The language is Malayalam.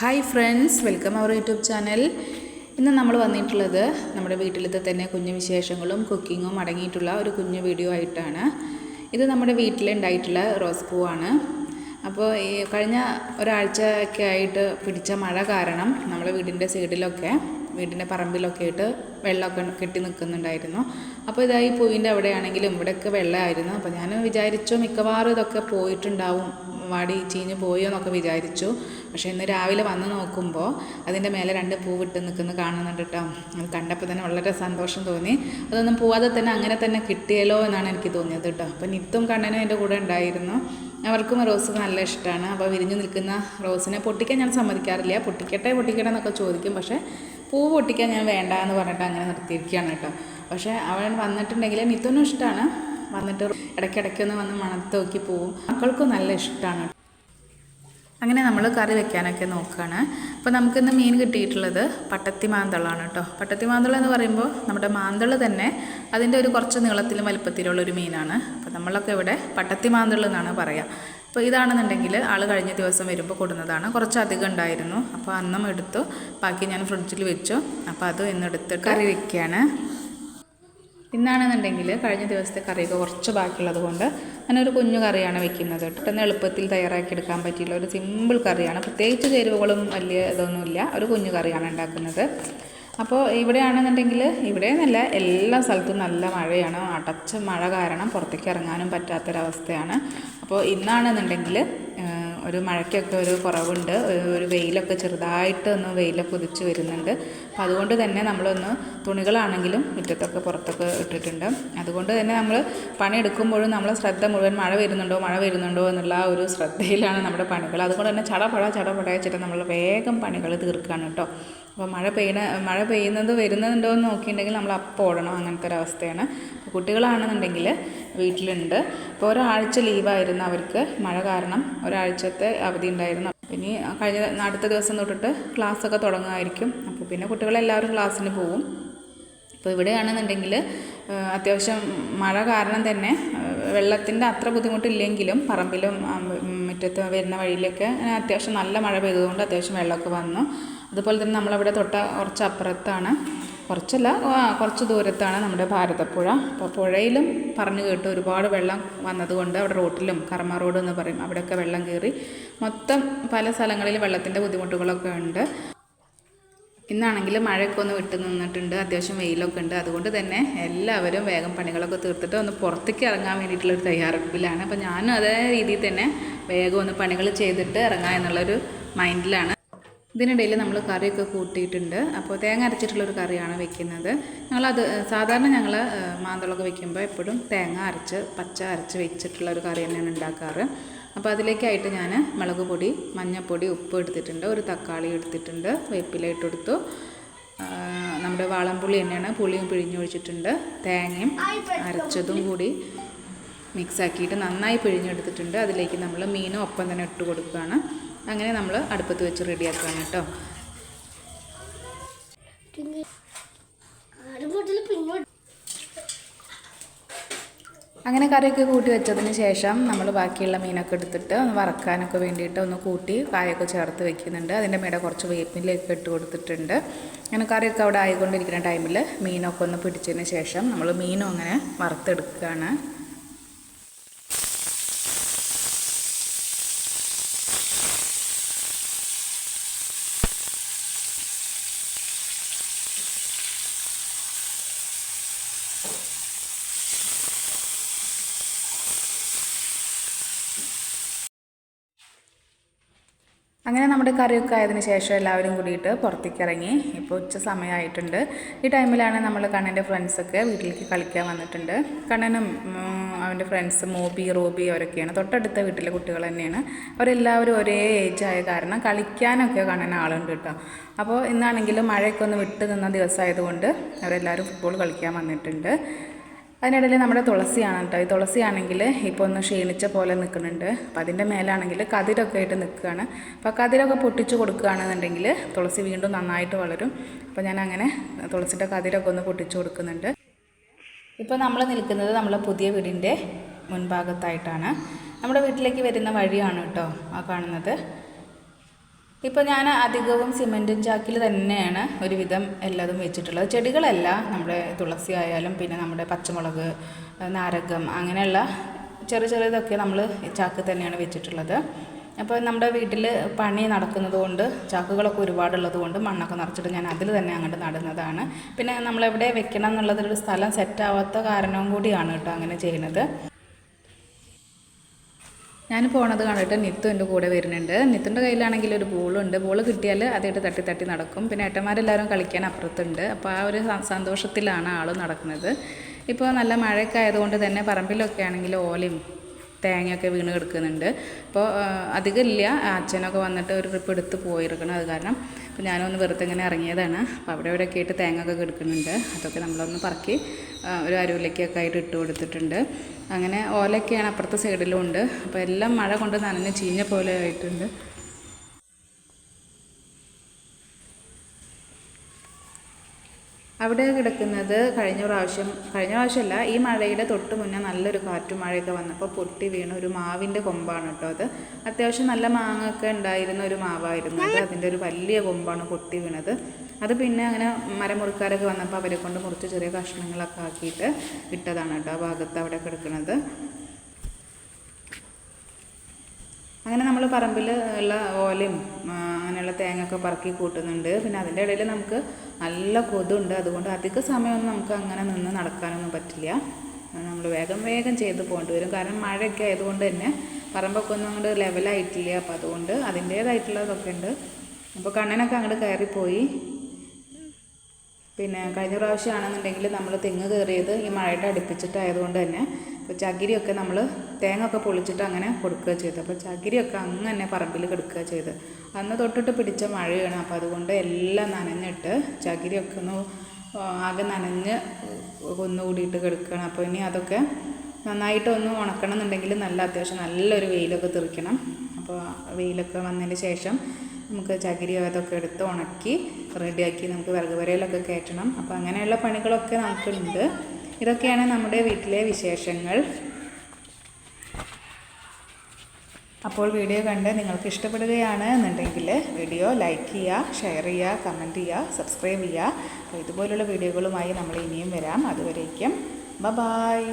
Hi friends welcome our YouTube channel ഇന്ന് നമ്മൾ വന്നിട്ടുള്ളത് നമ്മുടെ വീട്ടിലത്തെ തന്നെ കുഞ്ഞു വിശേഷങ്ങളും കുക്കിങ്ങും അടങ്ങിയിട്ടുള്ള ഒരു കുഞ്ഞു വീഡിയോ ആയിട്ടാണ്. ഇത് നമ്മുടെ വീട്ടിലുണ്ടായിട്ടുള്ള റോസ് പൂവാണ്. അപ്പോൾ ഈ കഴിഞ്ഞ ഒരാഴ്ചയൊക്കെ ആയിട്ട് പിടിച്ച മഴ കാരണം നമ്മുടെ വീടിന്റെ സൈഡിലൊക്കെ വീടിന്റെ പറമ്പിലൊക്കെ ആയിട്ട് വെള്ളമൊക്കെ കെട്ടി നിൽക്കുന്നുണ്ടായിരുന്നു. അപ്പോൾ ഇതായി പൂവിന്റെ അവിടെയാണെങ്കിലും ഇവിടെയൊക്കെ വെള്ളമായിരുന്നു. അപ്പോൾ ഞാൻ വിചാരിച്ചു മിക്കവാറും ഇതൊക്കെ പോയിട്ടുണ്ടാവും. വാടി ചീഞ്ഞ് പോയോ എന്നൊക്കെ വിചാരിച്ചു. പക്ഷേ ഇന്ന് രാവിലെ വന്ന് നോക്കുമ്പോൾ അതിന്റെ മേലെ രണ്ട് പൂ വിട്ട് നിൽക്കുന്നത് കാണുന്നുണ്ട് കേട്ടോ. അത് കണ്ടപ്പോൾ തന്നെ വളരെ സന്തോഷം തോന്നി. അതൊന്നും പോവാതെ തന്നെ അങ്ങനെ തന്നെ കിട്ടിയല്ലോ എന്നാണ് എനിക്ക് തോന്നിയത് കേട്ടോ. അപ്പോൾ നിത്തും കണ്ണനും എന്റെ കൂടെ ഉണ്ടായിരുന്നു. അവർക്കും റോസ് നല്ല ഇഷ്ടമാണ്. അപ്പോൾ വിരിഞ്ഞു നിൽക്കുന്ന റോസിനെ പൊട്ടിക്കാൻ ഞാൻ സമ്മതിക്കാറില്ല. പൊട്ടിക്കട്ടെ പൊട്ടിക്കട്ടെ എന്നൊക്കെ ചോദിക്കും. പക്ഷേ പൂ പൊട്ടിക്കാൻ ഞാൻ വേണ്ട എന്ന് പറഞ്ഞിട്ട് അങ്ങനെ നിർത്തിയിരിക്കുകയാണ് കേട്ടോ. പക്ഷേ അവൻ വന്നിട്ടുണ്ടെങ്കിൽ നിത്തുനും ഇഷ്ടമാണ് വന്നിട്ട് ഇടയ്ക്കിടയ്ക്കൊന്ന് വന്ന് മണത്ത് നോക്കി പോവും. മക്കൾക്കും നല്ല ഇഷ്ടമാണ് അങ്ങനെ നമ്മൾ കറി വെക്കാനൊക്കെ നോക്കുകയാണ്. അപ്പോൾ നമുക്കിന്ന് മീൻ കിട്ടിയിട്ടുള്ളത് പട്ടത്തി മാന്തളാണ് കേട്ടോ. പട്ടത്തി മാന്തള എന്ന് പറയുമ്പോൾ നമ്മുടെ മാന്തള തന്നെ അതിന്റെ ഒരു കുറച്ച് നീളത്തിലും വലിപ്പത്തിലുള്ള ഒരു മീനാണ്. അപ്പോൾ നമ്മളൊക്കെ ഇവിടെ പട്ടത്തി മാന്തൾ എന്നാണ് പറയുക അപ്പോൾ ഇതാണെന്നുണ്ടെങ്കിൽ ആൾ കഴിഞ്ഞ ദിവസം വരുമ്പോൾ കൊടുന്നതാണ്. കുറച്ച് അധികം ഉണ്ടായിരുന്നു. അപ്പോൾ അന്നും എടുത്തു. ബാക്കി ഞാൻ ഫ്രിഡ്ജിൽ വെച്ചു. അപ്പോൾ അതും ഇന്നെടുത്ത് കറി വെക്കുകയാണ്. ഇന്നാണെന്നുണ്ടെങ്കിൽ കഴിഞ്ഞ ദിവസത്തെ കറിയൊക്കെ കുറച്ച് ബാക്കിയുള്ളത് കൊണ്ട് ഞാനൊരു കുഞ്ഞു കറിയാണ് വെക്കുന്നത്. പെട്ടെന്ന് എളുപ്പത്തിൽ തയ്യാറാക്കി എടുക്കാൻ പറ്റിയുള്ള ഒരു സിമ്പിൾ കറിയാണ്. പ്രത്യേകിച്ച് ചേരുവകളും വലിയ ഇതൊന്നുമില്ല. ഒരു കുഞ്ഞു കറിയാണ് ഉണ്ടാക്കുന്നത്. അപ്പോൾ ഇവിടെയാണെന്നുണ്ടെങ്കിൽ ഇവിടെ നല്ല എല്ലാ സ്ഥലത്തും നല്ല മഴയാണ്. അടച്ച മഴ കാരണം പുറത്തേക്ക് ഇറങ്ങാനും പറ്റാത്തൊരവസ്ഥയാണ്. അപ്പോൾ ഇന്നാണെന്നുണ്ടെങ്കിൽ ഒരു മഴയ്ക്കൊക്കെ ഒരു കുറവുണ്ട്. ഒരു വെയിലൊക്കെ ചെറുതായിട്ട് ഒന്ന് വെയിലൊക്കെ ഉദിച്ച് വരുന്നുണ്ട്. അപ്പോൾ അതുകൊണ്ട് തന്നെ നമ്മളൊന്ന് തുണികളാണെങ്കിലും മുറ്റത്തൊക്കെ പുറത്തൊക്കെ ഇട്ടിട്ടുണ്ട്. അതുകൊണ്ട് തന്നെ നമ്മൾ പണിയെടുക്കുമ്പോഴും നമ്മളെ ശ്രദ്ധ മുഴുവൻ മഴ വരുന്നുണ്ടോ മഴ വരുന്നുണ്ടോ എന്നുള്ള ഒരു ശ്രദ്ധയിലാണ് നമ്മുടെ പണികൾ. അതുകൊണ്ട് തന്നെ ചടപട ചടപട വെച്ചിട്ട് നമ്മൾ വേഗം പണികൾ തീർക്കുകയാണ് കേട്ടോ. അപ്പോൾ മഴ പെയ്യണ മഴ പെയ്യുന്നത് വരുന്നുണ്ടോ എന്ന് നോക്കിയിട്ടുണ്ടെങ്കിൽ നമ്മൾ അപ്പോൾ ഓടണം. അങ്ങനത്തെ ഒരു അവസ്ഥയാണ്. കുട്ടികളാണെന്നുണ്ടെങ്കിൽ വീട്ടിലുണ്ട്. അപ്പോൾ ഒരാഴ്ച ലീവായിരുന്നു അവർക്ക് മഴ കാരണം. ഒരാഴ്ചത്തെ അവധി ഉണ്ടായിരുന്നു. ഇനി കഴിഞ്ഞ അടുത്ത ദിവസം തൊട്ടിട്ട് ക്ലാസ്സൊക്കെ തുടങ്ങുമായിരിക്കും. അപ്പോൾ പിന്നെ കുട്ടികളെല്ലാവരും ക്ലാസ്സിന് പോവും. അപ്പോൾ ഇവിടെയാണെന്നുണ്ടെങ്കിൽ അത്യാവശ്യം മഴ കാരണം തന്നെ വെള്ളത്തിന്റെ അത്ര ബുദ്ധിമുട്ടില്ലെങ്കിലും പറമ്പിലും മുറ്റത്ത് വരുന്ന വഴിയിലൊക്കെ അത്യാവശ്യം നല്ല മഴ പെയ്തതുകൊണ്ട് അത്യാവശ്യം വെള്ളമൊക്കെ വന്നു. അതുപോലെ തന്നെ നമ്മളവിടെ തൊട്ട കുറച്ച് അപ്പുറത്താണ് കുറച്ചല്ല കുറച്ച് ദൂരത്താണ് നമ്മുടെ ഭാരതപ്പുഴ. അപ്പോൾ പുഴയിലും പറഞ്ഞു കേട്ടു ഒരുപാട് വെള്ളം വന്നതുകൊണ്ട് അവിടെ റോട്ടിലും കർമ്മ റോഡ് എന്ന് പറയും അവിടെയൊക്കെ വെള്ളം കയറി മൊത്തം പല സ്ഥലങ്ങളിൽ വെള്ളത്തിന്റെ ബുദ്ധിമുട്ടുകളൊക്കെ ഉണ്ട്. ഇന്നാണെങ്കിൽ മഴയൊക്കെ ഒന്ന് വിട്ടു നിന്നിട്ടുണ്ട് അത്യാവശ്യം വെയിലൊക്കെ ഉണ്ട്. അതുകൊണ്ട് തന്നെ എല്ലാവരും വേഗം പണികളൊക്കെ തീർത്തിട്ട് ഒന്ന് പുറത്തേക്ക് ഇറങ്ങാൻ വേണ്ടിയിട്ടുള്ളൊരു തയ്യാറെടുപ്പിലാണ്. അപ്പോൾ ഞാനും അതേ രീതിയിൽ തന്നെ വേഗം ഒന്ന് പണികൾ ചെയ്തിട്ട് ഇറങ്ങാം എന്നുള്ളൊരു മൈൻഡിലാണ്. ഇതിനിടയിൽ നമ്മൾ കറിയൊക്കെ കൂട്ടിയിട്ടുണ്ട്. അപ്പോൾ തേങ്ങ അരച്ചിട്ടുള്ളൊരു കറിയാണ് വെക്കുന്നത്. ഞങ്ങളത് സാധാരണ ഞങ്ങൾ മാന്തളൊക്കെ വെക്കുമ്പോൾ എപ്പോഴും തേങ്ങ അരച്ച് പച്ച അരച്ച് വെച്ചിട്ടുള്ള ഒരു കറി തന്നെയാണ് ഉണ്ടാക്കാറ്. അപ്പോൾ അതിലേക്കായിട്ട് ഞാൻ മുളക് പൊടി മഞ്ഞൾപ്പൊടി ഉപ്പ് എടുത്തിട്ടുണ്ട്. ഒരു തക്കാളി എടുത്തിട്ടുണ്ട്. വേപ്പില ഇട്ടെടുത്തു നമ്മുടെ വാളംപുളി തന്നെയാണ്. പുളിയും പിഴിഞ്ഞൊഴിച്ചിട്ടുണ്ട് തേങ്ങയും അരച്ചതും കൂടി മിക്സാക്കിയിട്ട് നന്നായി പിഴിഞ്ഞെടുത്തിട്ടുണ്ട്. അതിലേക്ക് നമ്മൾ മീനും ഒപ്പം തന്നെ ഇട്ട് കൊടുക്കുകയാണ്. അങ്ങനെ നമ്മൾ അടുപ്പത്ത് വെച്ച് റെഡിയാക്കുകയാണ് കേട്ടോ. അങ്ങനെ കറിയൊക്കെ കൂട്ടി വെച്ചതിന് ശേഷം നമ്മൾ ബാക്കിയുള്ള മീനൊക്കെ എടുത്തിട്ട് ഒന്ന് വറക്കാനൊക്കെ വേണ്ടിയിട്ട് ഒന്ന് കൂട്ടി കായൊക്കെ ചേർത്ത് വെക്കുന്നുണ്ട്. അതിന്റെ മേടെ കുറച്ച് വേപ്പിലൊക്കെ ഇട്ട് കൊടുത്തിട്ടുണ്ട്. അങ്ങനെ കറിയൊക്കെ അവിടെ ആയിക്കൊണ്ടിരിക്കുന്ന ടൈമിൽ മീനൊക്കെ ഒന്ന് പിടിച്ചതിന് ശേഷം നമ്മൾ മീനും അങ്ങനെ വറുത്തെടുക്കുകയാണ്. അങ്ങനെ നമ്മുടെ കറിയൊക്കെ ആയതിനു ശേഷം എല്ലാവരും കൂടിയിട്ട് പുറത്തേക്ക് ഇറങ്ങി ഇപ്പോൾ ഉച്ച സമയമായിട്ടുണ്ട്. ഈ ടൈമിലാണ് നമ്മൾ കണ്ണന്റെ ഫ്രണ്ട്സൊക്കെ വീട്ടിലേക്ക് കളിക്കാൻ വന്നിട്ടുണ്ട്. കണ്ണനും അവന്റെ ഫ്രണ്ട്സ് മോബി റോബി അവരൊക്കെയാണ്. തൊട്ടടുത്ത വീട്ടിലെ കുട്ടികൾ തന്നെയാണ്. അവരെല്ലാവരും ഒരേ ഏജ് ആയ കാരണം കളിക്കാനൊക്കെ കണ്ണൻ ആളുണ്ട് കേട്ടോ. അപ്പോൾ ഇന്നാണെങ്കിലും മഴയൊക്കെ ഒന്ന് വിട്ട് നിന്ന ദിവസമായതുകൊണ്ട് അവരെല്ലാവരും ഫുട്ബോൾ കളിക്കാൻ വന്നിട്ടുണ്ട്. അതിനിടയിൽ നമ്മുടെ തുളസിയാണ് കേട്ടോ. ഈ തുളസിയാണെങ്കിൽ ഇപ്പോൾ ഒന്ന് ക്ഷീണിച്ച പോലെ നിൽക്കുന്നുണ്ട്. അപ്പോൾ അതിന്റെ മേലാണെങ്കിൽ കതിരൊക്കെ ആയിട്ട് നിൽക്കുകയാണ്. അപ്പോൾ കതിരൊക്കെ പൊട്ടിച്ച് കൊടുക്കുകയാണെന്നുണ്ടെങ്കിൽ തുളസി വീണ്ടും നന്നായിട്ട് വളരും. അപ്പോൾ ഞാൻ അങ്ങനെ തുളസിന്റെ കതിരൊക്കെ ഒന്ന് പൊട്ടിച്ച് കൊടുക്കുന്നുണ്ട്. ഇപ്പോൾ നമ്മൾ നിൽക്കുന്നത് നമ്മളെ പുതിയ വീടിന്റെ മുൻഭാഗത്തായിട്ടാണ്. നമ്മുടെ വീട്ടിലേക്ക് വരുന്ന വഴിയാണ് കേട്ടോ ആ കാണുന്നത്. ഇപ്പോൾ ഞാൻ അധികവും സിമെന്റും ചാക്കിൽ തന്നെയാണ് ഒരുവിധം എല്ലാതും വെച്ചിട്ടുള്ളത്. ചെടികളല്ല നമ്മുടെ തുളസി ആയാലും പിന്നെ നമ്മുടെ പച്ചമുളക് നാരകം അങ്ങനെയുള്ള ചെറിയ ചെറിയതൊക്കെ നമ്മൾ ചാക്ക് തന്നെയാണ് വെച്ചിട്ടുള്ളത്. അപ്പോൾ നമ്മുടെ വീട്ടിൽ പണി നടക്കുന്നത് കൊണ്ട് ചാക്കുകളൊക്കെ ഒരുപാടുള്ളത് കൊണ്ട് മണ്ണൊക്കെ നിറച്ചിട്ട് ഞാൻ അതിൽ തന്നെ അങ്ങോട്ട് നടുന്നതാണ്. പിന്നെ നമ്മളെവിടെ വെക്കണം എന്നുള്ളതൊരു സ്ഥലം സെറ്റാവാത്ത കാരണവും കൂടിയാണ് കേട്ടോ അങ്ങനെ ചെയ്യുന്നത്. ഞാൻ പോണത് കണ്ടിട്ട് നിത്തു എന്റെ കൂടെ വരുന്നുണ്ട്. നിത്തുന്റെ കയ്യിലാണെങ്കിൽ ഒരു ബോളുണ്ട്. ബോൾ കിട്ടിയാൽ അതായിട്ട് തട്ടി തട്ടി നടക്കും. പിന്നെ ഏട്ടന്മാരെല്ലാവരും കളിക്കാൻ അപ്പുറത്തുണ്ട്. അപ്പോൾ ആ ഒരു സന്തോഷത്തിലാണ് ആൾ നടക്കുന്നത്. ഇപ്പോൾ നല്ല മഴയൊക്കെ ആയതുകൊണ്ട് തന്നെ പറമ്പിലൊക്കെ ആണെങ്കിൽ ഓലയും തേങ്ങയൊക്കെ വീണ് കിടക്കുന്നുണ്ട്. അപ്പോൾ അധികമില്ല അച്ഛനൊക്കെ വന്നിട്ട് ഒരു ട്രിപ്പ് എടുത്ത് പോയിരിക്കണം. അത് കാരണം അപ്പോൾ ഞാനൊന്ന് വെറുതെ ഇങ്ങനെ ഇറങ്ങിയതാണ്. അപ്പോൾ അവിടെ ഇവിടെയൊക്കെ ആയിട്ട് തേങ്ങ ഒക്കെ കിടക്കുന്നുണ്ട്. അതൊക്കെ നമ്മളൊന്ന് പറക്കി ഒരു അരുവിലേക്കൊക്കെ ആയിട്ട് ഇട്ട് കൊടുത്തിട്ടുണ്ട്. അങ്ങനെ ഓലയൊക്കെയാണ് അപ്പുറത്തെ സൈഡിലും ഉണ്ട്. അപ്പോൾ എല്ലാം മഴ കൊണ്ട് നനഞ്ഞ് ചീഞ്ഞ പോലെ ആയിട്ടുണ്ട്. അവിടെ കിടക്കുന്നത് കഴിഞ്ഞ പ്രാവശ്യം കഴിഞ്ഞ പ്രാവശ്യമല്ല ഈ മഴയുടെ തൊട്ട് മുന്നേ നല്ലൊരു കാറ്റും മഴയൊക്കെ വന്നപ്പോൾ പൊട്ടി വീണ ഒരു മാവിന്റെ കൊമ്പാണ് കേട്ടോ അത്. അത്യാവശ്യം നല്ല മാങ്ങൊക്കെ ഉണ്ടായിരുന്ന ഒരു മാവായിരുന്നു അത്. അതിന്റെ ഒരു വലിയ കൊമ്പാണ് പൊട്ടി വീണത്. അത് പിന്നെ അങ്ങനെ മരമുറിക്കാരൊക്കെ വന്നപ്പോൾ അവരെ കൊണ്ട് മുറിച്ച് ചെറിയ കഷ്ണങ്ങളൊക്കെ ആക്കിയിട്ട് ഇട്ടതാണ് കേട്ടോ ആ ഭാഗത്ത് അവിടെ കിടക്കുന്നത്. അങ്ങനെ നമ്മൾ പറമ്പിൽ ഉള്ള ഓലയും അങ്ങനെയുള്ള തേങ്ങയൊക്കെ പറക്കി കൂട്ടുന്നുണ്ട്. പിന്നെ അതിന്റെ ഇടയിൽ നമുക്ക് നല്ല കൊതുണ്ട്. അതുകൊണ്ട് അധിക സമയമൊന്നും നമുക്ക് അങ്ങനെ നിന്ന് നടക്കാനൊന്നും പറ്റില്ല. നമ്മൾ വേഗം വേഗം ചെയ്ത് പോകേണ്ടി വരും. കാരണം മഴയൊക്കെ ആയതുകൊണ്ട് തന്നെ പറമ്പൊക്കെ ഒന്നും അങ്ങോട്ട് ലെവലായിട്ടില്ല അപ്പോൾ അതുകൊണ്ട് അതിന്റേതായിട്ടുള്ളതൊക്കെ ഉണ്ട്. അപ്പോൾ കണ്ണനൊക്കെ അങ്ങോട്ട് കയറിപ്പോയി. പിന്നെ കഴിഞ്ഞ പ്രാവശ്യമാണെന്നുണ്ടെങ്കിൽ നമ്മൾ തെങ്ങ് കയറിയത് ഈ മഴയുടെ അടുപ്പിച്ചിട്ടായതുകൊണ്ട് തന്നെ ഇപ്പോൾ ചകിരിയൊക്കെ നമ്മൾ തേങ്ങ ഒക്കെ പൊളിച്ചിട്ട് അങ്ങനെ കൊടുക്കുക ചെയ്തു. അപ്പോൾ ചകിരിയൊക്കെ അങ്ങനെ പറമ്പിൽ കിടക്കുക ചെയ്ത്. അന്ന് തൊട്ടിട്ട് പിടിച്ച മഴയാണ്. അപ്പോൾ അതുകൊണ്ട് എല്ലാം നനഞ്ഞിട്ട് ചകിരിയൊക്കെ ഒന്ന് ആകെ നനഞ്ഞ് ഒന്നുകൂടിയിട്ട് കിടക്കുകയാണ്. അപ്പോൾ ഇനി അതൊക്കെ നന്നായിട്ട് ഒന്ന് ഉണക്കണം എന്നുണ്ടെങ്കിൽ നല്ല അത്യാവശ്യം നല്ലൊരു വെയിലൊക്കെ തെറിക്കണം. അപ്പോൾ വെയിലൊക്കെ വന്നതിന് ശേഷം നമുക്ക് ചകിരി അതൊക്കെ എടുത്ത് ഉണക്കി റെഡിയാക്കി നമുക്ക് വിറക് വരയിലൊക്കെ കയറ്റണം. അപ്പോൾ അങ്ങനെയുള്ള പണികളൊക്കെ നമുക്കുണ്ട്. ഇതൊക്കെയാണ് നമ്മുടെ വീട്ടിലെ വിശേഷങ്ങൾ. അപ്പോൾ വീഡിയോ കണ്ട് നിങ്ങൾക്ക് ഇഷ്ടപ്പെടുകയാണ് എന്നുണ്ടെങ്കിൽ വീഡിയോ ലൈക്ക് ചെയ്യുക ഷെയർ ചെയ്യുക കമന്റ് ചെയ്യുക സബ്സ്ക്രൈബ് ചെയ്യുക. അപ്പോൾ ഇതുപോലുള്ള വീഡിയോകളുമായി നമ്മൾ ഇനിയും വരാം. അതുവരേക്കും ബ ബായ്